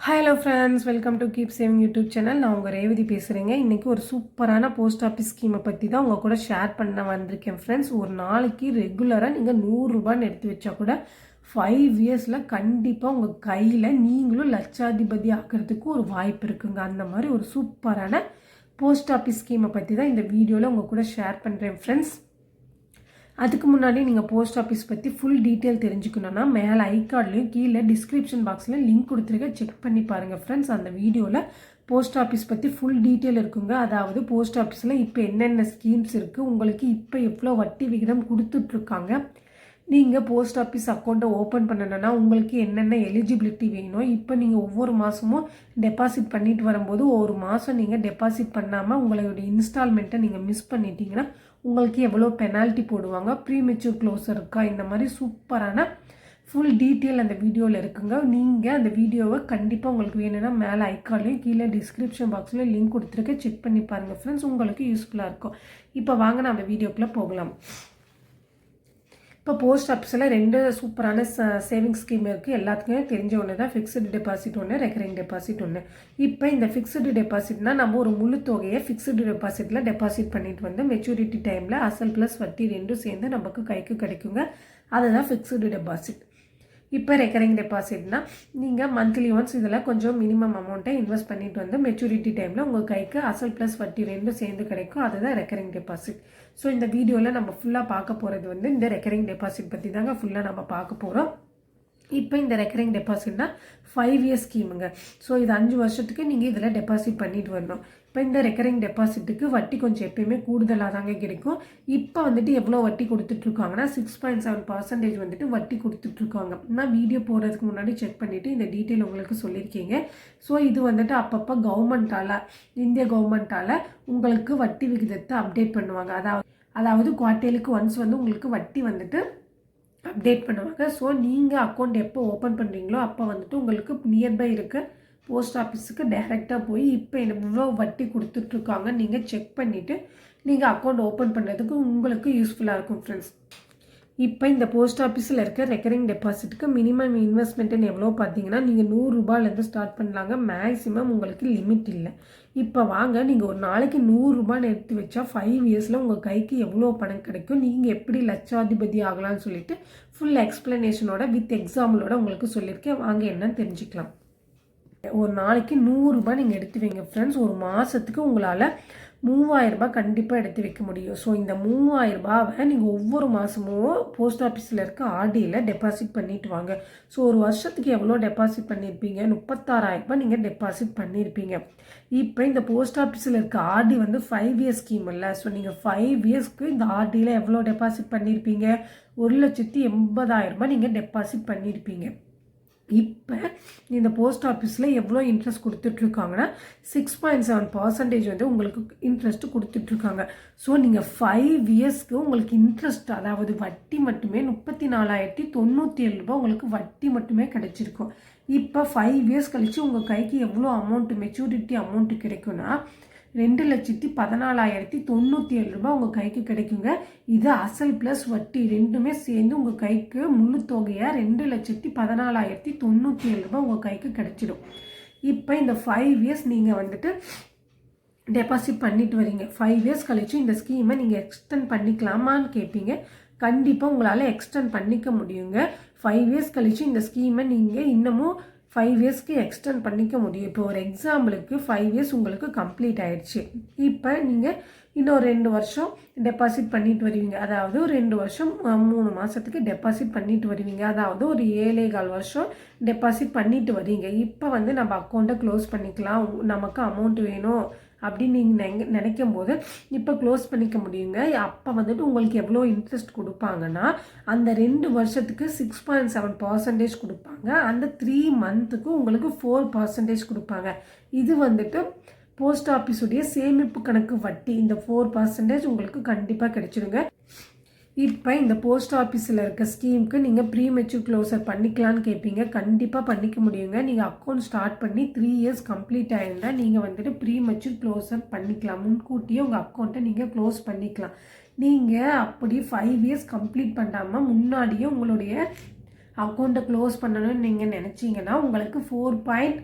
Hello friends welcome to keep saving YouTube channel நான் உங்கள் ரேவதி பேசுகிறேங்க இன்றைக்கி ஒரு சூப்பரான போஸ்ட் ஆஃபீஸ் ஸ்கீமை பற்றி தான் உங்கள் கூட ஷேர் பண்ண வந்திருக்கேன் ஃப்ரெண்ட்ஸ் ஒரு நாளைக்கு ரெகுலராக நீங்கள் நூறுரூபான்னு எடுத்து வச்சா கூட ஃபைவ் இயர்ஸில் கண்டிப்பாக உங்கள் கையில் நீங்களும் லட்சாதிபதி ஆக்கிறதுக்கு ஒரு வாய்ப்பு இருக்குங்க. அந்த மாதிரி ஒரு சூப்பரான போஸ்ட் ஆஃபீஸ் ஸ்கீமை பற்றி தான் இந்த வீடியோவில் உங்கள் கூட ஷேர் பண்ணுறேன் ஃப்ரெண்ட்ஸ் அதுக்கு முன்னாடி நீங்கள் போஸ்ட் ஆஃபீஸ் பற்றி ஃபுல் டீட்டெயில் தெரிஞ்சுக்கணுன்னா மேலே ஐகார்ட்லேயும் கீழே டிஸ்கிரிப்ஷன் பாக்ஸில் லிங்க் கொடுத்துருக்க செக் பண்ணி பாருங்கள் ஃப்ரெண்ட்ஸ் அந்த வீடியோவில் போஸ்ட் ஆஃபீஸ் பற்றி ஃபுல் டீட்டெயில் இருக்குங்க. அதாவது போஸ்ட் ஆஃபீஸில் இப்போ என்னென்ன ஸ்கீம்ஸ் இருக்குது உங்களுக்கு இப்போ எவ்வளோ வட்டி விகிதம் கொடுத்துட்ருக்காங்க நீங்கள் போஸ்ட் ஆஃபீஸ் அக்கௌண்ட்டை ஓப்பன் பண்ணணும்னா உங்களுக்கு என்னென்ன எலிஜிபிலிட்டி வேணும் இப்போ நீங்கள் ஒவ்வொரு மாதமும் டெபாசிட் பண்ணிட்டு வரும்போது ஒரு மாதம் நீங்கள் டெபாசிட் பண்ணாமல் உங்களுடைய இன்ஸ்டால்மெண்ட்டை நீங்கள் மிஸ் பண்ணிட்டீங்கன்னா உங்களுக்கு எவ்வளோ பெனால்ட்டி போடுவாங்க? ப்ரீ மெச்சூர் க்ளோஸர் இருக்கா? இந்த மாதிரி சூப்பரான ஃபுல் டீட்டெயில் அந்த வீடியோவில் இருக்குங்க. நீங்கள் அந்த வீடியோவை கண்டிப்பாக உங்களுக்கு வேணும்னா மேலே ஐக்கார்லையும் கீழே டிஸ்கிரிப்ஷன் பாக்ஸ்லையும் லிங்க் கொடுத்துருக்கேன் செக் பண்ணி பாருங்கள் ஃப்ரெண்ட்ஸ் உங்களுக்கு யூஸ்ஃபுல்லாக இருக்கும். இப்போ வாங்க அந்த வீடியோக்குள்ளே போகலாம். இப்போ போஸ்ட் ஆஃபீஸில் ரெண்டு சூப்பரான சேவிங் ஸ்கீம் இருக்குது. எல்லாத்துக்குமே தெரிஞ்ச ஒன்று தான். ஃபிக்ஸ்டு டெபாசிட் ஒன்று ரெக்கரிங் டெபாசிட் ஒன்று. இப்போ இந்த ஃபிக்ஸ்டு டெபாசிட்னா நம்ம ஒரு முழு தொகையை ஃபிக்ஸ்டு டெபாசிட்டில் டெபாசிட் பண்ணிட்டு வந்து மெச்சூரிட்டி டைமில் அசல் ப்ளஸ் வட்டி ரெண்டும் சேர்ந்து நமக்கு கைக்கு கிடைக்குங்க. அதுதான் ஃபிக்ஸ்டு டெபாசிட் இப்போ ரெக்கரிங் டெபாசிட்னால் நீங்கள் மந்த்லி ஒன்ஸ் இதில் கொஞ்சம் மினிமம் அமௌண்ட்டை இன்வெஸ்ட் பண்ணிட்டு வந்து மெச்சூரிட்டி டைமில் உங்கள் கைக்கு அசல் ப்ளஸ் வட்டி ரெண்டும் சேர்ந்து கிடைக்கும். அதுதான் ரெக்கரிங் டெபாசிட் ஸோ இந்த வீடியோவில் நம்ம ஃபுல்லாக பார்க்க போகிறது வந்து இந்த ரெக்கரிங் டெபாசிட் பற்றி தாங்க ஃபுல்லாக நம்ம பார்க்க போகிறோம் இப்போ இந்த ரெக்கரிங் டெபாசிட்னா ஃபைவ் இயர்ஸ் ஸ்கீமுங்க ஸோ இது அஞ்சு வருஷத்துக்கு நீங்கள் இதில் டெபாசிட் பண்ணிட்டு வரணும். இப்போ இந்த ரெக்கரிங் டெபாசிட்டுக்கு வட்டி கொஞ்சம் எப்பயுமே கூடுதலாக தாங்க கிடைக்கும். இப்போ வந்துட்டு எவ்வளோ வட்டி கொடுத்துட்ருக்காங்கன்னா சிக்ஸ் பாயிண்ட் செவன் பர்சன்டேஜ் வந்துட்டு வட்டி கொடுத்துட்ருக்காங்க. நான் வீடியோ போடுறதுக்கு முன்னாடி செக் பண்ணிவிட்டு இந்த டீட்டெயில் உங்களுக்கு சொல்லியிருக்கீங்க. ஸோ இது வந்துட்டு அப்பப்போ கவர்மெண்ட்டால் இந்திய கவர்மெண்ட்டால் உங்களுக்கு வட்டி விகிதத்தை அப்டேட் பண்ணுவாங்க. அதாவது அதாவது குவார்ட்டேலுக்கு ஒன்ஸ் வந்து உங்களுக்கு வட்டி வந்துட்டு அப்டேட் பண்ணுவாங்க. ஸோ நீங்கள் அக்கௌண்ட் எப்போ ஓப்பன் பண்ணுறீங்களோ அப்போ வந்துட்டு உங்களுக்கு நியர்பை இருக்க போஸ்ட் ஆஃபீஸுக்கு டைரெக்டாக போய் இப்போ எவ்வளோ வட்டி கொடுத்துட்ருக்காங்க நீங்கள் செக் பண்ணிவிட்டு நீங்கள் அக்கௌண்ட் ஓப்பன் பண்ணுறதுக்கு உங்களுக்கு யூஸ்ஃபுல்லாக இருக்கும் ஃப்ரெண்ட்ஸ் இப்போ இந்த போஸ்ட் ஆஃபீஸில் இருக்க ரெக்கரிங் டெபாசிட்டுக்கு மினிமம் இன்வெஸ்ட்மெண்ட்டுன்னு எவ்வளோ பார்த்தீங்கன்னா நீங்கள் நூறுரூபாலேருந்து ஸ்டார்ட் பண்ணலாங்க. மேக்ஸிமம் உங்களுக்கு லிமிட் இல்லை. இப்போ வாங்க நீங்கள் ஒரு நாளைக்கு நூறுரூபான்னு எடுத்து வச்சா ஃபைவ் இயர்ஸில் உங்கள் கைக்கு எவ்வளோ பணம் கிடைக்கும் நீங்கள் எப்படி லட்சாதிபதி ஆகலாம்னு சொல்லிட்டு ஃபுல் எக்ஸ்ப்ளனேஷனோட வித் எக்ஸாம்பிளோட உங்களுக்கு சொல்லியிருக்கேன் வாங்க என்னன்னு தெரிஞ்சுக்கலாம். ஒரு நாளைக்கு நூறுரூபா நீங்கள் எடுத்து வைங்க ஃப்ரெண்ட்ஸ் ஒரு மாதத்துக்கு உங்களால் மூவாயிரரூபா கண்டிப்பாக எடுத்து வைக்க முடியும். ஸோ இந்த மூவாயிரரூபாவை நீங்கள் ஒவ்வொரு மாதமும் போஸ்ட் ஆஃபீஸில் இருக்க ஆர்டியில் டெபாசிட் பண்ணிட்டு வாங்க. ஸோ ஒரு வருஷத்துக்கு எவ்வளோ டெபாசிட் பண்ணியிருப்பீங்க முப்பத்தாறாயிரரூபா நீங்கள் டெபாசிட் பண்ணியிருப்பீங்க இப்போ இந்த போஸ்ட் ஆஃபீஸில் இருக்க ஆர்டி வந்து ஃபைவ் இயர்ஸ் ஸ்கீம் இல்லை. ஸோ நீங்கள் ஃபைவ் இயர்ஸ்க்கு இந்த ஆர்டியில் எவ்வளோ டெபாசிட் பண்ணியிருப்பீங்க ஒரு லட்சத்தி எண்பதாயிரரூபா நீங்கள் டெபாசிட் பண்ணியிருப்பீங்க இப்போ இந்த போஸ்ட் ஆஃபீஸில் எவ்வளோ இன்ட்ரெஸ்ட் கொடுத்துட்ருக்காங்கன்னா சிக்ஸ் பாயிண்ட் செவன் பர்சன்டேஜ் வந்து உங்களுக்கு இன்ட்ரெஸ்ட் கொடுத்துட்ருக்காங்க ஸோ நீங்கள் ஃபைவ் இயர்ஸ்க்கு உங்களுக்கு இன்ட்ரெஸ்ட் அதாவது வட்டி மட்டுமே முப்பத்தி நாலாயிரத்தி தொண்ணூற்றி ஏழு ரூபாய் உங்களுக்கு வட்டி மட்டுமே கிடைச்சிருக்கும். இப்போ ஃபைவ் இயர்ஸ் கழித்து உங்கள் கைக்கு எவ்வளோ அமௌண்ட்டு மெச்சூரிட்டி அமௌண்ட்டு கிடைக்கும்னா ரெண்டு லட்சத்தி பதினாலாயிரத்தி தொண்ணூற்றி ஏழு ரூபாய் உங்கள் கைக்கு கிடைக்குங்க. இது அசல் ப்ளஸ் வட்டி ரெண்டுமே சேர்ந்து உங்கள் கைக்கு முழு தொகையாக ரெண்டு லட்சத்தி பதினாலாயிரத்தி தொண்ணூற்றி ஏழு ரூபாய் உங்கள் கைக்கு கிடைச்சிடும். இப்போ இந்த ஃபைவ் இயர்ஸ் நீங்கள் வந்துட்டு டெபாசிட் பண்ணிட்டு வரீங்க. ஃபைவ் இயர்ஸ் கழிச்சு இந்த ஸ்கீமை நீங்கள் எக்ஸ்டெண்ட் பண்ணிக்கலாமான்னு கேட்பீங்க கண்டிப்பாக உங்களால் எக்ஸ்டெண்ட் பண்ணிக்க முடியுங்க. ஃபைவ் இயர்ஸ் கழிச்சு இந்த ஸ்கீமை நீங்கள் இன்னமும் ஃபைவ் இயர்ஸ்க்கு எக்ஸ்டெண்ட் பண்ணிக்க முடியும். இப்போ ஒரு எக்ஸாம்பிளுக்கு ஃபைவ் இயர்ஸ் உங்களுக்கு கம்ப்ளீட் ஆயிடுச்சு. இப்போ நீங்கள் இன்னொரு ரெண்டு வருஷம் டெபாசிட் பண்ணிட்டு வருவீங்க. அதாவது ஒரு ரெண்டு வருஷம் மூணு மாதத்துக்கு டெபாசிட் பண்ணிட்டு வருவீங்க. அதாவது ஒரு ஏழே கால் வருஷம் டெபாசிட் பண்ணிட்டு வரீங்க. இப்போ வந்து நம்ம அக்கௌண்ட்டை க்ளோஸ் பண்ணிக்கலாம். நமக்கு அமௌண்ட் வேணும் அப்படின்னு நீங்கள் நினைக்கும் போது இப்போ க்ளோஸ் பண்ணிக்க முடியுங்க. அப்போ வந்துட்டு உங்களுக்கு எவ்வளோ இன்ட்ரெஸ்ட் கொடுப்பாங்கன்னா அந்த ரெண்டு வருஷத்துக்கு சிக்ஸ் பாயிண்ட் செவன் பர்சன்டேஜ் கொடுப்பாங்க. அந்த த்ரீ மந்த்துக்கு உங்களுக்கு ஃபோர் பர்சன்டேஜ் கொடுப்பாங்க. இது வந்துட்டு போஸ்ட் ஆஃபீஸுடைய சேமிப்பு கணக்கு வட்டி இந்த ஃபோர் பர்சன்டேஜ் உங்களுக்கு கண்டிப்பாக கிடைச்சிருங்க. இப்போ இந்த போஸ்ட் ஆஃபீஸில் இருக்க ஸ்கீமுக்கு நீங்கள் ப்ரீ மெச்சூர் க்ளோசர் பண்ணிக்கலான்னு கேட்பீங்க கண்டிப்பாக பண்ணிக்க முடியுங்க. நீங்கள் அக்கௌண்ட் ஸ்டார்ட் பண்ணி த்ரீ இயர்ஸ் கம்ப்ளீட் ஆயிருந்தால் நீங்கள் வந்துட்டு ப்ரீ மெச்சூர் க்ளோசர் பண்ணிக்கலாம் முன்கூட்டியே உங்கள் அக்கௌண்ட்டை நீங்கள் க்ளோஸ் பண்ணிக்கலாம். நீங்கள் அப்படி ஃபைவ் இயர்ஸ் கம்ப்ளீட் பண்ணாமல் முன்னாடியே உங்களுடைய அக்கௌண்ட்டை க்ளோஸ் பண்ணணும்னு நீங்கள் நினச்சிங்கன்னா உங்களுக்கு ஃபோர் பாயிண்ட்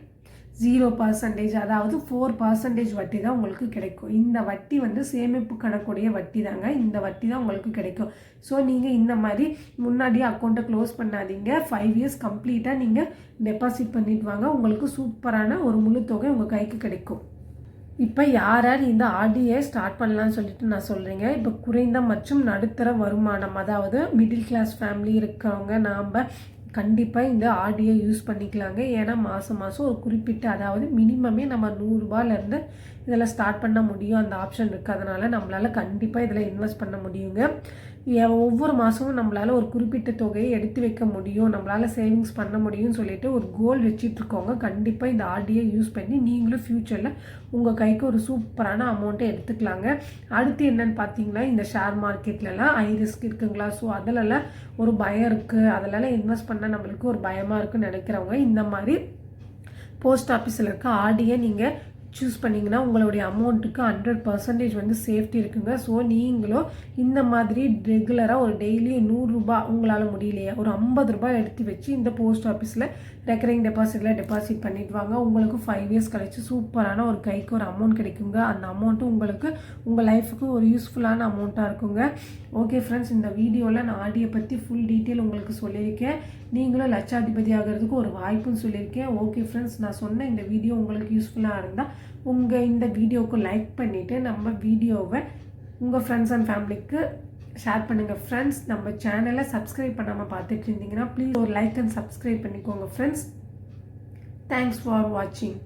ஜீரோ பர்சன்டேஜ் அதாவது ஃபோர் பர்சன்டேஜ் வட்டி தான் உங்களுக்கு கிடைக்கும். இந்த வட்டி வந்து சேமிப்பு கணக்குடைய வட்டி தாங்க இந்த வட்டி தான் உங்களுக்கு கிடைக்கும். ஸோ நீங்கள் இந்த மாதிரி முன்னாடியே அக்கௌண்ட்டை க்ளோஸ் பண்ணாதீங்க. ஃபைவ் இயர்ஸ் கம்ப்ளீட்டாக நீங்கள் டெபாசிட் பண்ணிட்டு வாங்க. உங்களுக்கு சூப்பரான ஒரு முழு தொகை உங்கள் கைக்கு கிடைக்கும். இப்போ யார் யார் இந்த ஆர்டியை ஸ்டார்ட் பண்ணலாம்னு சொல்லிட்டு நான் சொல்கிறேங்க இப்போ குறைந்த மற்றும் நடுத்தர வருமானம் அதாவது மிடில் கிளாஸ் ஃபேமிலி இருக்கிறவங்க நாம் கண்டிப்பாக இந்த ஆர்டியை யூஸ் பண்ணிக்கலாங்க. ஏன்னா மாதம் மாதம் ஒரு குறிப்பிட்ட அதாவது மினிமமே நம்ம நூறுரூபாலேருந்து இதில் ஸ்டார்ட் பண்ண முடியும். அந்த ஆப்ஷன் இருக்குது அதனால் நம்மளால் கண்டிப்பாக இதில் இன்வெஸ்ட் பண்ண முடியுங்க. ஏ- ஒவ்வொரு மாதமும் நம்மளால் ஒரு குறிப்பிட்ட தொகையை எடுத்து வைக்க முடியும். நம்மளால் சேவிங்ஸ் பண்ண முடியும்னு சொல்லிட்டு ஒரு கோல் வச்சிட்ருக்கோங்க. கண்டிப்பாக இந்த ஆர்டியை யூஸ் பண்ணி நீங்களும் ஃப்யூச்சரில் உங்கள் கைக்கு ஒரு சூப்பரான அமௌண்ட்டை எடுத்துக்கலாங்க. அடுத்து என்னென்னு பார்த்தீங்கன்னா இந்த ஷேர் மார்க்கெட்லலாம் ஹை ரிஸ்க் இருக்குங்களா? ஸோ அதிலலாம் ஒரு பயம் இருக்குது அதிலலாம் இன்வெஸ்ட் பண்ண பண்ணால் நம்மளுக்கு ஒரு பயமாக இருக்குன்னு நினைக்கிறவங்க இந்த மாதிரி போஸ்ட் ஆஃபீஸில் இருக்க ஆடியை நீங்கள் சூஸ் பண்ணிங்கன்னா உங்களுடைய அமௌண்ட்டுக்கு ஹண்ட்ரட் பர்சன்டேஜ் வந்து சேஃப்டி இருக்குங்க. ஸோ நீங்களும் இந்த மாதிரி ரெகுலராக ஒரு டெய்லி நூறுரூபா உங்களால் முடியலையா ஒரு ஐம்பது ரூபாய் எடுத்து வச்சு இந்த போஸ்ட் ஆஃபீஸில் ரெக்கரிங் டெபாசிட்டில் டெபாசிட் பண்ணிட்டு வாங்க. உங்களுக்கு ஃபைவ் இயர்ஸ் கழிச்சு சூப்பரான ஒரு கைக்கு ஒரு அமௌண்ட் கிடைக்குங்க. அந்த அமௌண்ட்டு உங்களுக்கு உங்கள் லைஃபுக்கு ஒரு யூஸ்ஃபுல்லான அமௌண்ட்டாக இருக்குங்க. ஓகே ஃப்ரெண்ட்ஸ் இந்த வீடியோவில் நான் ஆடியை பற்றி ஃபுல் டீட்டெயில் உங்களுக்கு சொல்லியிருக்கேன். நீங்களும் லட்சாதிபதி ஆகிறதுக்கு ஒரு வாய்ப்புன்னு சொல்லியிருக்கேன். ஓகே ஃப்ரெண்ட்ஸ் நான் சொன்ன இந்த வீடியோ உங்களுக்கு யூஸ்ஃபுல்லாக இருந்தால் உங்கள் இந்த வீடியோவுக்கு லைக் பண்ணிவிட்டு நம்ம வீடியோவை உங்கள் ஃப்ரெண்ட்ஸ் அண்ட் ஃபேமிலிக்கு ஷேர் பண்ணுங்கள் ஃப்ரெண்ட்ஸ் நம்ம சேனலை சப்ஸ்கிரைப் பண்ணாமல் பார்த்துட்டு இருந்தீங்கன்னா ப்ளீஸ் ஒரு லைக் அண்ட் சப்ஸ்கிரைப் பண்ணிக்கோங்க ஃப்ரெண்ட்ஸ் தேங்க்ஸ் ஃபார் வாட்சிங்